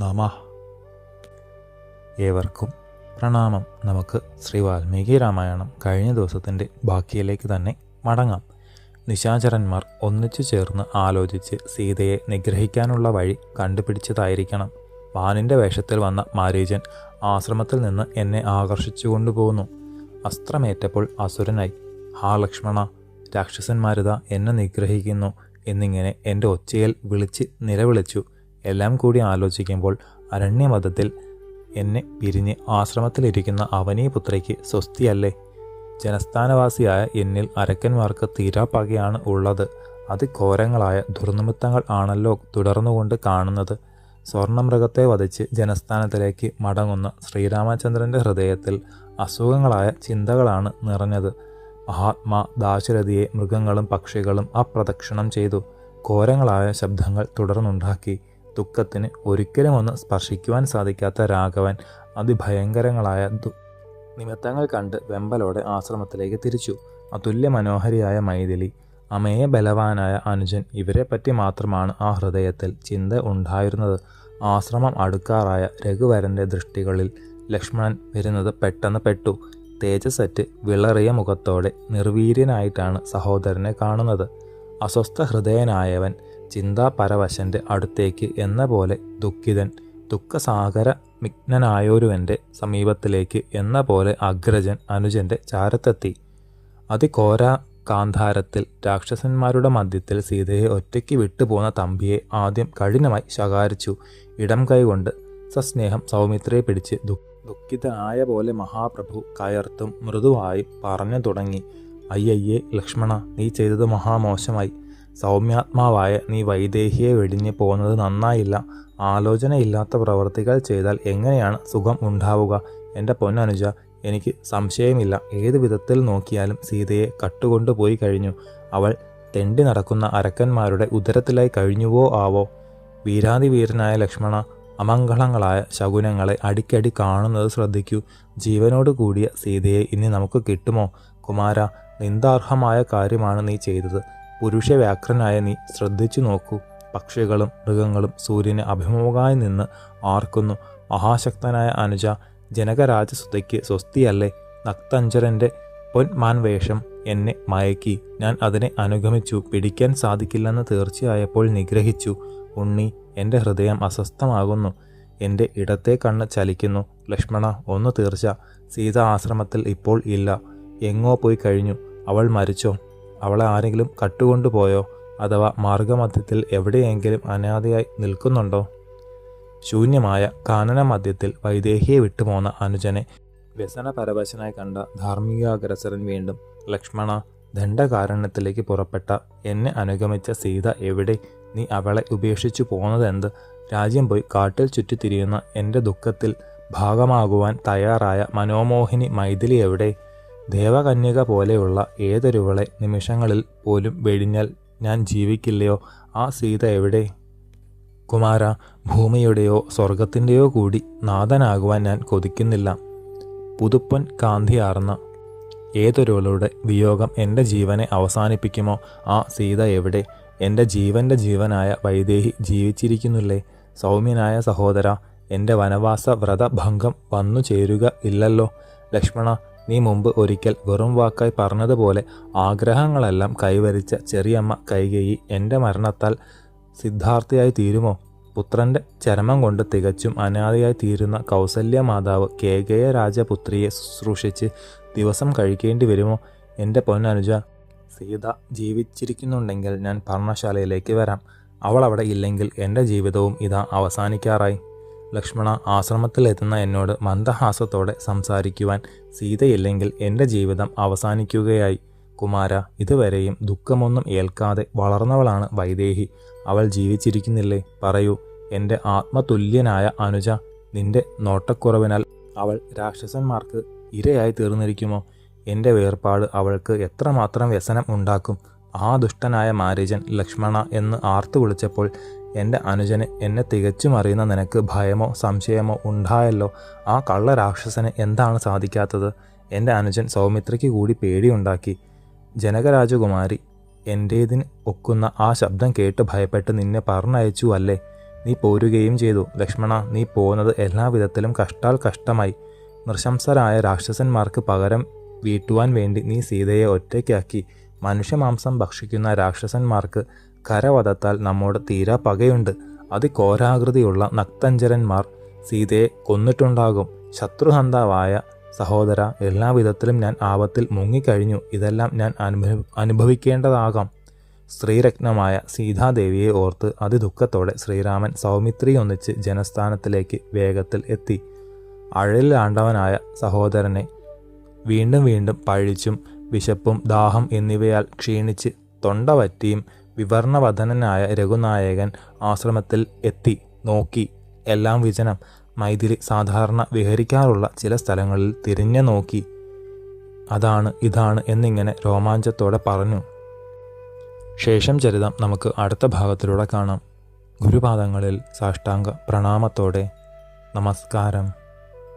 നമ. ഏവർക്കും പ്രണാമം. നമുക്ക് ശ്രീ വാൽമീകി രാമായണം കഴിഞ്ഞ ദിവസത്തിന്റെ ബാക്കിയിലേക്ക് തന്നെ മടങ്ങാം. നിശാചരന്മാർ ഒന്നിച്ചു ചേർന്ന് ആലോചിച്ച് സീതയെ നിഗ്രഹിക്കാനുള്ള വഴി കണ്ടുപിടിച്ചതായിരിക്കണം. വാനിന്റെ വേഷത്തിൽ വന്ന മാരീജൻ ആശ്രമത്തിൽ നിന്ന് എന്നെ ആകർഷിച്ചു കൊണ്ടുപോകുന്നു. അസ്ത്രമേറ്റപ്പോൾ അസുരനായി. ഹാ ലക്ഷ്മണ രാക്ഷസന്മാരിത എന്നെ നിഗ്രഹിക്കുന്നു. എന്നിങ്ങനെ എന്റെ ഒച്ചയിൽ വിളിച്ച് നിലവിളിച്ചു. എല്ലാം കൂടി ആലോചിക്കുമ്പോൾ അരണ്യമതത്തിൽ എന്നെ പിരിഞ്ഞ് ആശ്രമത്തിലിരിക്കുന്ന അവനീപുത്രയ്ക്ക് സ്വസ്തിയല്ലേ? ജനസ്ഥാനവാസിയായ എന്നിൽ അരക്കന്മാർക്ക് തീരാപ്പകയാണ് ഉള്ളത്. അതിഘോരങ്ങളായ ദുർനിമിത്തങ്ങൾ ആണല്ലോ തുടർന്നുകൊണ്ട് കാണുന്നത്. സ്വർണമൃഗത്തെ വധിച്ച് ജനസ്ഥാനത്തിലേക്ക് മടങ്ങുന്ന ശ്രീരാമചന്ദ്രന്റെ ഹൃദയത്തിൽ അസുഖങ്ങളായ ചിന്തകളാണ് നിറഞ്ഞത്. മഹാത്മാ ദാശരഥിയെ മൃഗങ്ങളും പക്ഷികളും അപ്രദക്ഷിണം ചെയ്തു. ഘോരങ്ങളായ ശബ്ദങ്ങൾ തുടർന്നുണ്ടാക്കി. ദുഃഖത്തിന് ഒരിക്കലും ഒന്ന് സ്പർശിക്കുവാൻ സാധിക്കാത്ത രാഘവൻ അതിഭയങ്കരങ്ങളായ ദു നിമിത്തങ്ങൾ കണ്ട് വെമ്പലോടെ ആശ്രമത്തിലേക്ക് തിരിച്ചു. അതുല്യ മനോഹരിയായ മൈഥിലി അമേയ ബലവാനായ അനുജൻ ഇവരെപ്പറ്റി മാത്രമാണ് ആ ഹൃദയത്തിൽ ചിന്ത ഉണ്ടായിരുന്നത്. ആശ്രമം അടുക്കാറായ രഘുവരന്റെ ദൃഷ്ടികളിൽ ലക്ഷ്മണൻ വരുന്നത് പെട്ടെന്ന് പെട്ടു. തേജസ്സറ്റ് വിളറിയ മുഖത്തോടെ നിർവീര്യനായിട്ടാണ് സഹോദരനെ കാണുന്നത്. അസ്വസ്ഥ ഹൃദയനായവൻ ചിന്താപരവശന്റെ അടുത്തേക്ക് എന്ന പോലെ ദുഃഖിതൻ ദുഃഖസാഗര മിഗ്നനായൊരുവന്റെ സമീപത്തിലേക്ക് എന്ന പോലെ അഗ്രജൻ അനുജന്റെ ചാരത്തെത്തി. അതിഘോര കാന്താരത്തിൽ രാക്ഷസന്മാരുടെ മധ്യത്തിൽ സീതയെ ഒറ്റയ്ക്ക് വിട്ടുപോകുന്ന തമ്പിയെ ആദ്യം കഠിനമായി ശകാരിച്ചു. ഇടം കൈകൊണ്ട് സസ്നേഹം സൗമിത്രയെ പിടിച്ച് ദു ദുഃഖിതനായ പോലെ മഹാപ്രഭു കയർത്തും മൃദുവായി പറഞ്ഞു തുടങ്ങി. അയ്യയ്യേ ലക്ഷ്മണ നീ ചെയ്തത് മഹാമോശമായി. സൗമ്യാത്മാവായ നീ വൈദേഹിയെ വെടിഞ്ഞ് പോകുന്നത് നന്നായില്ല. ആലോചനയില്ലാത്ത പ്രവൃത്തികൾ ചെയ്താൽ എങ്ങനെയാണ് സുഖം ഉണ്ടാവുക? എന്റെ പൊന്നനുജ എനിക്ക് സംശയമില്ല. ഏത് വിധത്തിൽ നോക്കിയാലും സീതയെ കട്ടുകൊണ്ടുപോയി കഴിഞ്ഞു. അവൾ തെണ്ടി നടക്കുന്ന അരക്കന്മാരുടെ ഉദരത്തിലായി കഴിഞ്ഞുവോ ആവോ? വീരാതിവീരനായ ലക്ഷ്മണ അമംഗളങ്ങളായ ശകുനങ്ങളെ അടിക്കടി കാണുന്നത് ശ്രദ്ധിക്കൂ. ജീവനോട് കൂടിയ സീതയെ ഇനി നമുക്ക് കിട്ടുമോ? കുമാര നിന്ദാർഹമായ കാര്യമാണ് നീ ചെയ്തത്. പുരുഷ വ്യാക്രനായ നീ ശ്രദ്ധിച്ചു നോക്കൂ. പക്ഷികളും മൃഗങ്ങളും സൂര്യനെ അഭിമുഖമായി നിന്ന് ആർക്കുന്നു. മഹാശക്തനായ അനുജ ജനകരാജസുതയ്ക്ക് സ്വസ്തിയല്ലേ? നക്തഞ്ചരന്റെ പൊൻമാൻ വേഷം എന്നെ മയക്കി. ഞാൻ അതിനെ അനുഗമിച്ചു. പിടിക്കാൻ സാധിക്കില്ലെന്ന് തീർച്ചയായപ്പോൾ നിഗ്രഹിച്ചു. ഉണ്ണി എന്റെ ഹൃദയം അസ്വസ്ഥമാകുന്നു. എന്റെ ഇടത്തെ കണ്ണ് ചലിക്കുന്നു. ലക്ഷ്മണ ഒന്ന് തീർച്ച. സീത ആശ്രമത്തിൽ ഇപ്പോൾ ഇല്ല. എങ്ങോ പോയി കഴിഞ്ഞു. അവൾ മരിച്ചോ? അവളെ ആരെങ്കിലും കട്ടുകൊണ്ടുപോയോ? അഥവാ മാർഗമധ്യത്തിൽ എവിടെയെങ്കിലും അനാഥയായി നിൽക്കുന്നുണ്ടോ? ശൂന്യമായ കാനന മധ്യത്തിൽ വൈദേഹിയെ വിട്ടുപോന്ന അനുജനെ വ്യസനപരവശനായി കണ്ട ധാർമ്മികാഗ്രസരൻ വീണ്ടും ലക്ഷ്മണ ദണ്ഡകാരണത്തിലേക്ക് പുറപ്പെട്ട എന്നെ അനുഗമിച്ച സീത എവിടെ? നീ അവളെ ഉപേക്ഷിച്ചു പോകുന്നതെന്ത്? രാജ്യം പോയി കാട്ടിൽ ചുറ്റിത്തിരിയുന്ന എന്റെ ദുഃഖത്തിൽ ഭാഗമാകുവാൻ തയ്യാറായ മനോമോഹിനി മൈഥിലി എവിടെ? ദേവകന്യക പോലെയുള്ള ഏതൊരുവളെ നിമിഷങ്ങളിൽ പോലും വെടിഞ്ഞാൽ ഞാൻ ജീവിക്കില്ലയോ? ആ സീത എവിടെ? കുമാര ഭൂമിയുടെയോ സ്വർഗത്തിന്റെയോ കൂടി നാഥനാകുവാൻ ഞാൻ കൊതിക്കുന്നില്ല. പുതുപ്പൻ കാന്തിയാർന്ന ഏതൊരുവളുടെ വിയോഗം എന്റെ ജീവനെ അവസാനിപ്പിക്കുമോ? ആ സീത എവിടെ? എന്റെ ജീവന്റെ ജീവനായ വൈദേഹി ജീവിച്ചിരിക്കുന്നില്ലേ? സൗമ്യനായ സഹോദര എന്റെ വനവാസ വ്രതഭംഗം വന്നു ചേരുക ഇല്ലല്ലോ. ലക്ഷ്മണ നീ മുമ്പ് ഒരിക്കൽ വെറും വാക്കായി പറഞ്ഞതുപോലെ ആഗ്രഹങ്ങളെല്ലാം കൈവരിച്ച ചെറിയമ്മ കൈകേയി എന്റെ മരണത്താൽ സിദ്ധാർത്ഥിയായി തീരുമോ? പുത്രന്റെ ചരമം കൊണ്ട് തികച്ചും അനാഥയായി തീരുന്ന കൗസല്യ മാതാവ് കേകയ രാജപുത്രിയെ ശുശ്രൂഷിച്ച് ദിവസം കഴിക്കേണ്ടി വരുമോ? എന്റെ പൊന്നനുജ സീത ജീവിച്ചിരിക്കുന്നുണ്ടെങ്കിൽ ഞാൻ പർണശാലയിലേക്ക് വരാം. അവൾ അവിടെ ഇല്ലെങ്കിൽ എന്റെ ജീവിതവും ഇതാ അവസാനിക്കാറായി. ലക്ഷ്മണ ആശ്രമത്തിലെത്തുന്ന എന്നോട് മന്ദഹാസത്തോടെ സംസാരിക്കുവാൻ സീതയില്ലെങ്കിൽ എന്റെ ജീവിതം അവസാനിക്കുകയായി. കുമാര ഇതുവരെയും ദുഃഖമൊന്നും ഏൽക്കാതെ വളർന്നവളാണ് വൈദേഹി. അവൾ ജീവിച്ചിരിക്കുന്നില്ലേ? പറയൂ. എന്റെ ആത്മതുല്യനായ അനുജ നിന്റെ നോട്ടക്കുറവിനാൽ അവൾ രാക്ഷസന്മാർക്ക് ഇരയായി തീർന്നിരിക്കുമോ? എന്റെ വേർപാട് അവൾക്ക് എത്രമാത്രം വ്യസനം ഉണ്ടാക്കും? ആ ദുഷ്ടനായ മാരീജൻ ലക്ഷ്മണ എന്ന് ആർത്തു വിളിച്ചപ്പോൾ എന്റെ അനുജന് എന്നെ തികച്ചും അറിയുന്ന നിനക്ക് ഭയമോ സംശയമോ ഉണ്ടായല്ലോ? ആ കള്ള രാക്ഷസന് എന്താണ് സാധിക്കാത്തത്? എന്റെ അനുജൻ സൗമിത്രയ്ക്ക് കൂടി പേടിയുണ്ടാക്കി. ജനകരാജകുമാരി എന്റേതിന് ഒക്കുന്ന ആ ശബ്ദം കേട്ട് ഭയപ്പെട്ട് നിന്നെ പറഞ്ഞയച്ചു അല്ലേ? നീ പോരുകയും ചെയ്തു. ലക്ഷ്മണ നീ പോകുന്നത് എല്ലാ വിധത്തിലും കഷ്ടാൽ കഷ്ടമായി. നൃശംസരായ രാക്ഷസന്മാർക്ക് പകരം വീട്ടുവാൻ വേണ്ടി നീ സീതയെ ഒറ്റയ്ക്കാക്കി മനുഷ്യമാംസം ഭക്ഷിക്കുന്ന രാക്ഷസന്മാർക്ക് കരവധത്താൽ നമ്മോട് തീരാ പകയുണ്ട്. അതിഘോരാകൃതിയുള്ള നക്തഞ്ചരന്മാർ സീതയെ കൊന്നിട്ടുണ്ടാകും. ശത്രുഹന്താവായ സഹോദര എല്ലാവിധത്തിലും ഞാൻ ആപത്തിൽ മുങ്ങിക്കഴിഞ്ഞു. ഇതെല്ലാം ഞാൻ അനുഭവ അനുഭവിക്കേണ്ടതാകാം. സ്ത്രീരത്നമായ സീതാദേവിയെ ഓർത്ത് അതിദുഃഖത്തോടെ ശ്രീരാമൻ സൗമിത്രിയൊന്നിച്ച് ജനസ്ഥാനത്തിലേക്ക് വേഗത്തിൽ എത്തി. അഴലിലാണ്ടവനായ സഹോദരനെ വീണ്ടും വീണ്ടും പഴിച്ചും വിശപ്പും ദാഹം എന്നിവയാൽ ക്ഷീണിച്ച് തൊണ്ടവറ്റിയും വിവർണവധനനായ രഘുനായകൻ ആശ്രമത്തിൽ എത്തി നോക്കി. എല്ലാം വിജനം. മൈഥിലി സാധാരണ വിഹരിക്കാറുള്ള ചില സ്ഥലങ്ങളിൽ തിരിഞ്ഞു നോക്കി. അതാണ് ഇതാണ് എന്നിങ്ങനെ രോമാഞ്ചത്തോടെ പറഞ്ഞു. ശേഷം ചരിതം നമുക്ക് അടുത്ത ഭാഗത്തിലൂടെ കാണാം. ഗുരുപാദങ്ങളിൽ സാഷ്ടാംഗ പ്രണാമത്തോടെ. നമസ്കാരം.